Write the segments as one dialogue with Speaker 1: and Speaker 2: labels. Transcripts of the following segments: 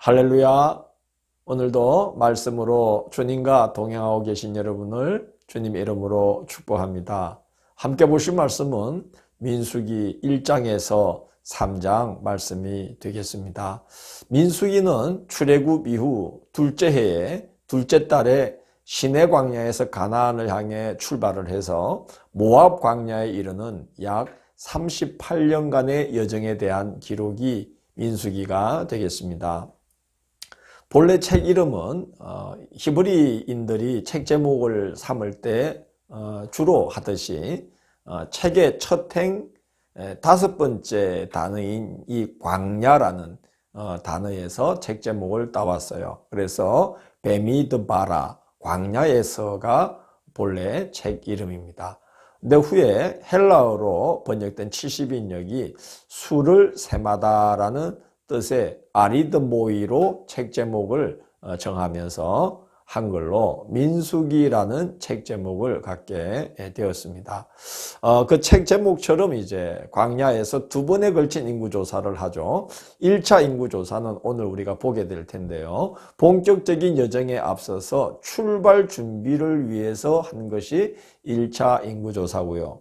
Speaker 1: 할렐루야. 오늘도 말씀으로 주님과 동행하고 계신 여러분을 주님 이름으로 축복합니다. 함께 보실 말씀은 민수기 1장에서 3장 말씀이 되겠습니다. 민수기는 출애굽 이후 둘째 해에 둘째 달에 시내 광야에서 가나안을 향해 출발을 해서 모압 광야에 이르는 약 38년간의 여정에 대한 기록이 민수기가 되겠습니다. 본래 책 이름은 어, 히브리인들이 책 제목을 삼을 때 어, 주로 하듯이 어, 책의 첫 행 다섯 번째 단어인 이 광야라는 단어에서 책 제목을 따왔어요. 그래서 베미드바라 광야에서가 본래 책 이름입니다. 근데 후에 헬라어로 번역된 70인역이 수를 세마다라는 뜻의 아리드모이로 책 제목을 어, 정하면서 한글로 민수기라는 책 제목을 갖게 되었습니다. 어, 그 책 제목처럼 이제 광야에서 두 번에 걸친 인구조사를 하죠. 1차 인구조사는 오늘 우리가 보게 될 텐데요. 본격적인 여정에 앞서서 출발 준비를 위해서 한 것이 1차 인구조사고요.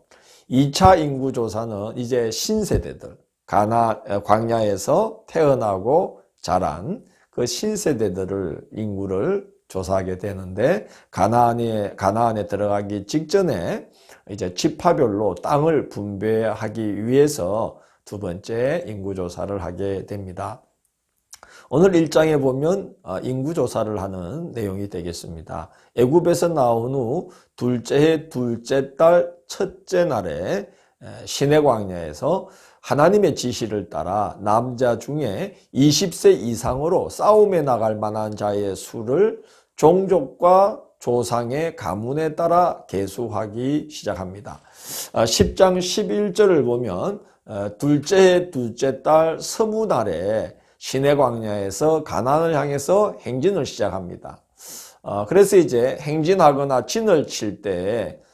Speaker 1: 2차 인구조사는 이제 신세대들, 가나 광야에서 태어나고 자란 그 신세대들을 인구를 조사하게 되는데 가나안에 가나안에 들어가기 직전에 이제 지파별로 땅을 분배하기 위해서 두 번째 인구 조사를 하게 됩니다. 오늘 일장에 보면 어, 인구 조사를 하는 내용이 되겠습니다. 애굽에서 나온 후 둘째 해 둘째 달 첫째 날에 시내 광야에서 하나님의 지시를 따라 남자 중에 20세 이상으로 싸움에 나갈 만한 자의 수를 종족과 조상의 가문에 따라 계수하기 시작합니다. 10장 아, 11절을 보면 어, 둘째 둘째 달 서무 날에 시내 광야에서 가난을 향해서 행진을 시작합니다. 어, 그래서 이제 행진하거나 진을 칠때 어,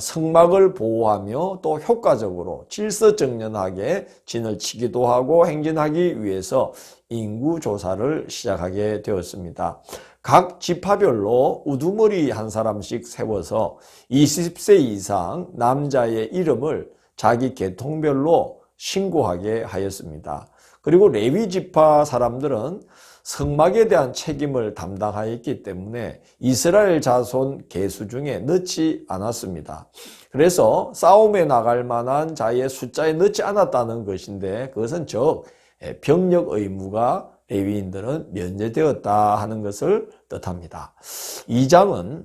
Speaker 1: 성막을 보호하며 또 효과적으로 질서정연하게 진을 치기도 하고 행진하기 위해서 인구 조사를 시작하게 되었습니다. 각 지파별로 우두머리 한 사람씩 세워서 20세 이상 남자의 이름을 자기 계통별로 신고하게 하였습니다. 그리고 레위 지파 사람들은 성막에 대한 책임을 담당하였기 때문에 이스라엘 자손 계수 중에 넣지 않았습니다. 그래서 싸움에 나갈 만한 자의 숫자에 넣지 않았다는 것인데 그것은 즉 병력 의무가 레위인들은 면제되었다 하는 것을 뜻합니다. 2장은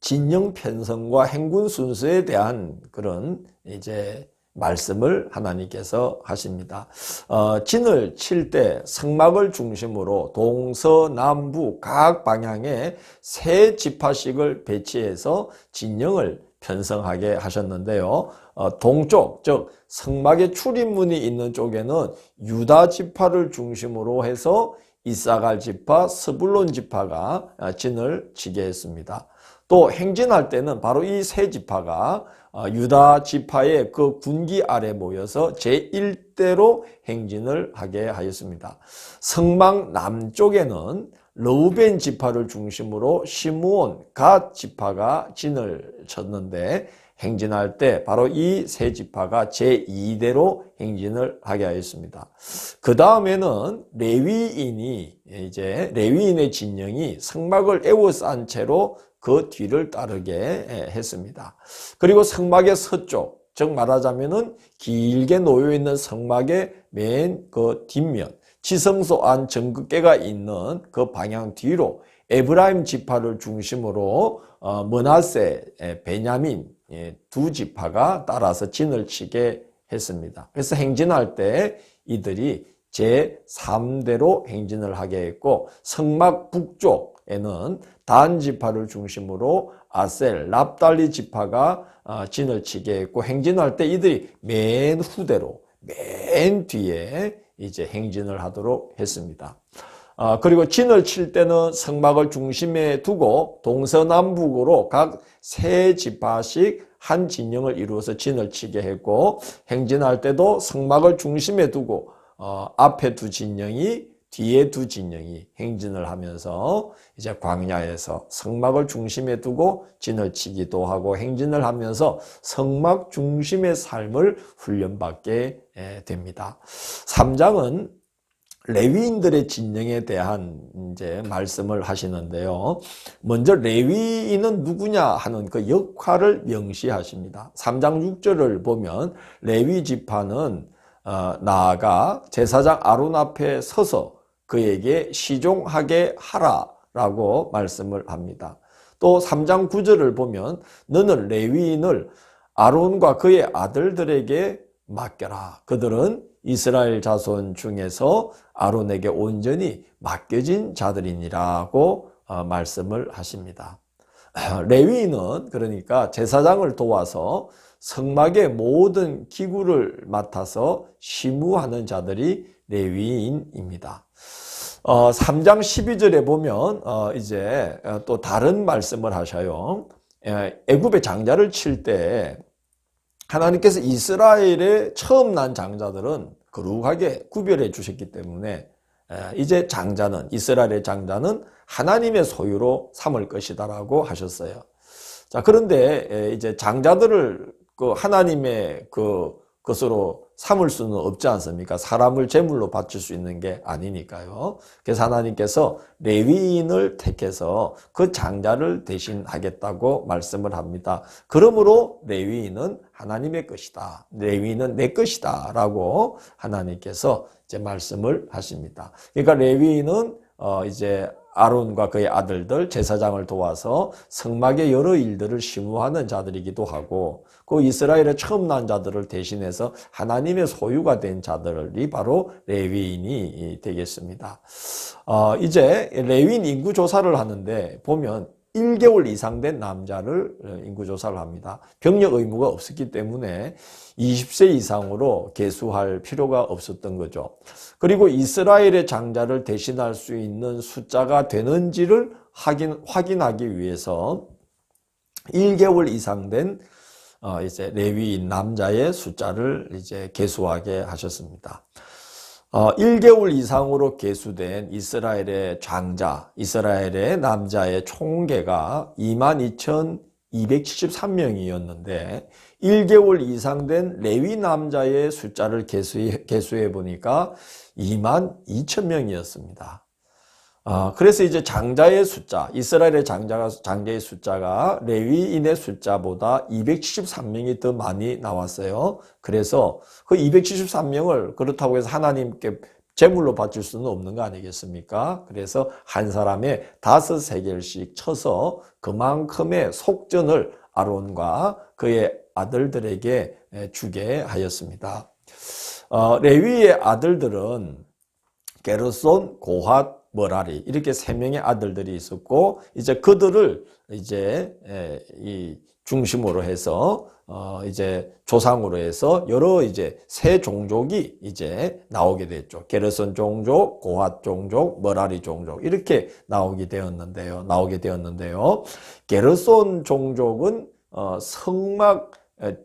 Speaker 1: 진영 편성과 행군 순서에 대한 그런 이제 말씀을 하나님께서 하십니다. 어, 진을 칠 때 성막을 중심으로 동서남북 각 방향에 세 지파씩을 배치해서 진영을 편성하게 하셨는데요. 어, 동쪽 즉 성막의 출입문이 있는 쪽에는 유다 지파를 중심으로 해서 이사갈 지파, 스불론 지파가 진을 치게 했습니다. 또 행진할 때는 바로 이 세 지파가 어, 유다 지파의 그 군기 아래 모여서 제1대로 행진을 하게 하였습니다. 성막 남쪽에는 러우벤 지파를 중심으로 시므온 갓 지파가 진을 쳤는데 행진할 때 바로 이 세 지파가 제2대로 행진을 하게 하였습니다. 그 다음에는 레위인이 이제 레위인의 진영이 성막을 에워싼 채로 그 뒤를 따르게 했습니다. 그리고 성막의 서쪽, 즉 말하자면은 길게 놓여 있는 성막의 맨 그 뒷면, 지성소 안 정극계가 있는 그 방향 뒤로 에브라임 지파를 중심으로 어, 머나세, 베냐민 예, 두 지파가 따라서 진을 치게 했습니다. 그래서 행진할 때 이들이 제3대로 행진을 하게 했고 성막 북쪽에는 단 지파를 중심으로 아셀, 납달리 지파가 어, 진을 치게 했고 행진할 때 이들이 맨 후대로 맨 뒤에 이제 행진을 하도록 했습니다. 어, 그리고 진을 칠 때는 성막을 중심에 두고 동서남북으로 각 세 지파씩 한 진영을 이루어서 진을 치게 했고 행진할 때도 성막을 중심에 두고 어, 앞에 두 진영이 뒤에 두 진영이 행진을 하면서 이제 광야에서 성막을 중심에 두고 진을 치기도 하고 행진을 하면서 성막 중심의 삶을 훈련받게 됩니다. 3장은 레위인들의 진영에 대한 이제 말씀을 하시는데요. 먼저 레위인은 누구냐 하는 그 역할을 명시하십니다. 3장 6절을 보면 레위 지파는 어, 나아가 제사장 아론 앞에 서서 그에게 시종하게 하라라고 말씀을 합니다. 또 3장 9절을 보면 너는 레위인을 아론과 그의 아들들에게 맡겨라. 그들은 이스라엘 자손 중에서 아론에게 온전히 맡겨진 자들이니라고 어, 말씀을 하십니다. 레위인은 그러니까 제사장을 도와서 성막의 모든 기구를 맡아서 심우하는 자들이 레위인입니다. 어, 3장 12절에 보면 어, 이제 어, 또 다른 말씀을 하셔요. 애굽의 장자를 칠 때 하나님께서 이스라엘의 처음 난 장자들은 거룩하게 구별해 주셨기 때문에 이제 장자는 이스라엘의 장자는 하나님의 소유로 삼을 것이다라고 하셨어요. 자 그런데 이제 장자들을 그 하나님의 그 것으로 삼을 수는 없지 않습니까? 사람을 제물로 바칠 수 있는 게 아니니까요. 그래서 하나님께서 레위인을 택해서 그 장자를 대신하겠다고 말씀을 합니다. 그러므로 레위인은 하나님의 것이다. 레위인은 내 것이다. 라고 하나님께서 이제 말씀을 하십니다. 그러니까 레위인은 어 이제 아론과 그의 아들들 제사장을 도와서 성막의 여러 일들을 심무하는 자들이기도 하고 그 이스라엘의 처음 난 자들을 대신해서 하나님의 소유가 된 자들이 바로 레위인이 되겠습니다. 어, 이제 레위인 인구 조사를 하는데 보면 1개월 이상 된 남자를 인구조사를 합니다. 병력 의무가 없었기 때문에 20세 이상으로 개수할 필요가 없었던 거죠. 그리고 이스라엘의 장자를 대신할 수 있는 숫자가 되는지를 확인, 확인하기 위해서 1개월 이상 된 어, 이제 레위인 남자의 숫자를 이제 개수하게 하셨습니다. 어, 1개월 이상으로 개수된 이스라엘의 장자, 이스라엘의 남자의 총계가 22,273명이었는데 1개월 이상 된 레위 남자의 숫자를 개수해, 개수해 보니까 2만 2천 명이었습니다. 어, 그래서 이제 장자의 숫자, 이스라엘의 장자가, 장자의 숫자가 레위인의 숫자보다 273명이 더 많이 나왔어요. 그래서 그 273명을 그렇다고 해서 하나님께 제물로 바칠 수는 없는 거 아니겠습니까? 그래서 한 사람의 다섯 세겔씩 쳐서 그만큼의 속전을 아론과 그의 아들들에게 주게 하였습니다. 어, 레위의 아들들은 게르손, 고핫, 머라리 이렇게 세 명의 아들들이 있었고 이제 그들을 이제 이 중심으로 해서 어 이제 조상으로 해서 여러 이제 세 종족이 이제 나오게 됐죠. 게르선 종족, 고핫 종족, 머라리 종족 이렇게 나오게 되었는데요. 나오게 되었는데요. 게르손 종족은 어 성막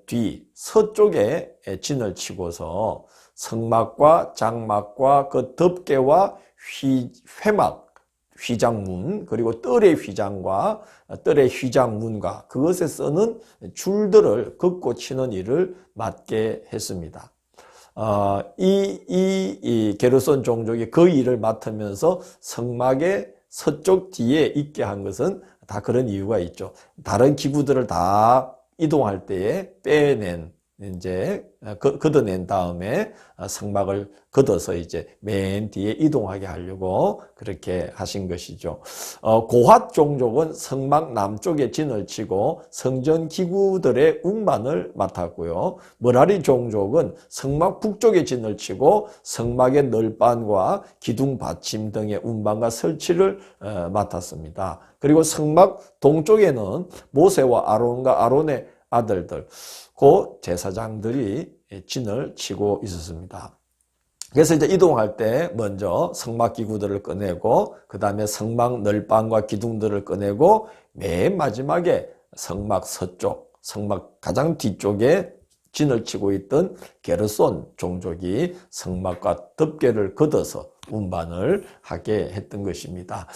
Speaker 1: 뒤 서쪽에 진을 치고서 성막과 장막과 그 덮개와 휘, 회막, 휘장문, 그리고 뜰의 휘장과 뜰의 휘장문과 그것에 쓰는 줄들을 긋고 치는 일을 맡게 했습니다. 어, 이, 이, 이 게르손 종족이 그 일을 맡으면서 성막의 서쪽 뒤에 있게 한 것은 다 그런 이유가 있죠. 다른 기구들을 다 이동할 때에 빼낸 이제 걷어낸 다음에 성막을 걷어서 이제 맨 뒤에 이동하게 하려고 그렇게 하신 것이죠. 어, 고핫 종족은 성막 남쪽에 진을 치고 성전 기구들의 운반을 맡았고요. 머라리 종족은 성막 북쪽에 진을 치고 성막의 널반과 기둥 받침 등의 운반과 설치를 어, 맡았습니다. 그리고 성막 동쪽에는 모세와 아론과 아론의 아들들, 그 제사장들이 진을 치고 있었습니다. 그래서 이제 이동할 때 먼저 성막 기구들을 꺼내고 그 다음에 성막 널방과 기둥들을 꺼내고 맨 마지막에 성막 서쪽, 성막 가장 뒤쪽에 진을 치고 있던 게르손 종족이 성막과 덮개를 걷어서 운반을 하게 했던 것입니다.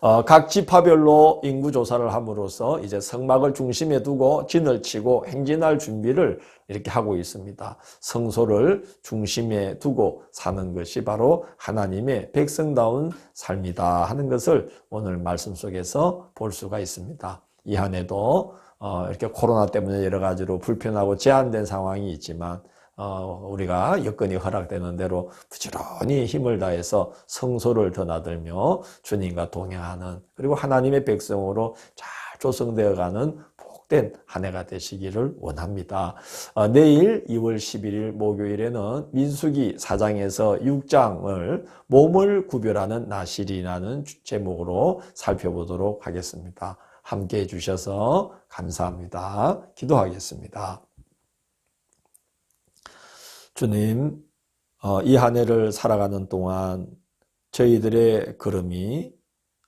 Speaker 1: 어, 각 지파별로 인구 조사를 함으로써 이제 성막을 중심에 두고 진을 치고 행진할 준비를 이렇게 하고 있습니다. 성소를 중심에 두고 사는 것이 바로 하나님의 백성다운 삶이다 하는 것을 오늘 말씀 속에서 볼 수가 있습니다. 이 한해도 어, 이렇게 코로나 때문에 여러 가지로 불편하고 제한된 상황이 있지만 어, 우리가 여건이 허락되는 대로 부지런히 힘을 다해서 성소를 드나들며 주님과 동행하는 그리고 하나님의 백성으로 잘 조성되어가는 복된 한 해가 되시기를 원합니다. 어, 내일 2월 11일 목요일에는 민수기 4장에서 6장을 몸을 구별하는 나실이라는 제목으로 살펴보도록 하겠습니다. 함께 해주셔서 감사합니다. 기도하겠습니다. 주님, 어, 이한 해를 살아가는 동안 저희들의 걸음이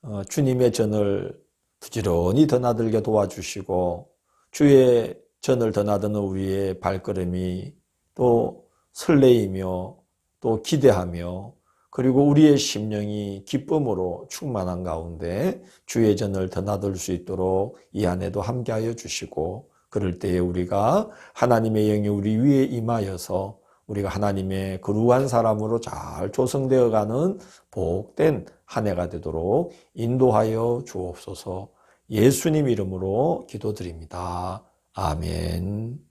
Speaker 1: 어, 주님의 전을 부지런히 드나들게 도와주시고 주의 전을 드나드는 우리의 발걸음이 또 설레이며 또 기대하며 그리고 우리의 심령이 기쁨으로 충만한 가운데 주의 전을 드나들 수 있도록 이 안에도 함께하여 주시고 그럴 때에 우리가 하나님의 영이 우리 위에 임하여서 우리가 하나님의 거룩한 사람으로 잘 조성되어가는 복된 한 해가 되도록 인도하여 주옵소서 예수님 이름으로 기도드립니다. 아멘.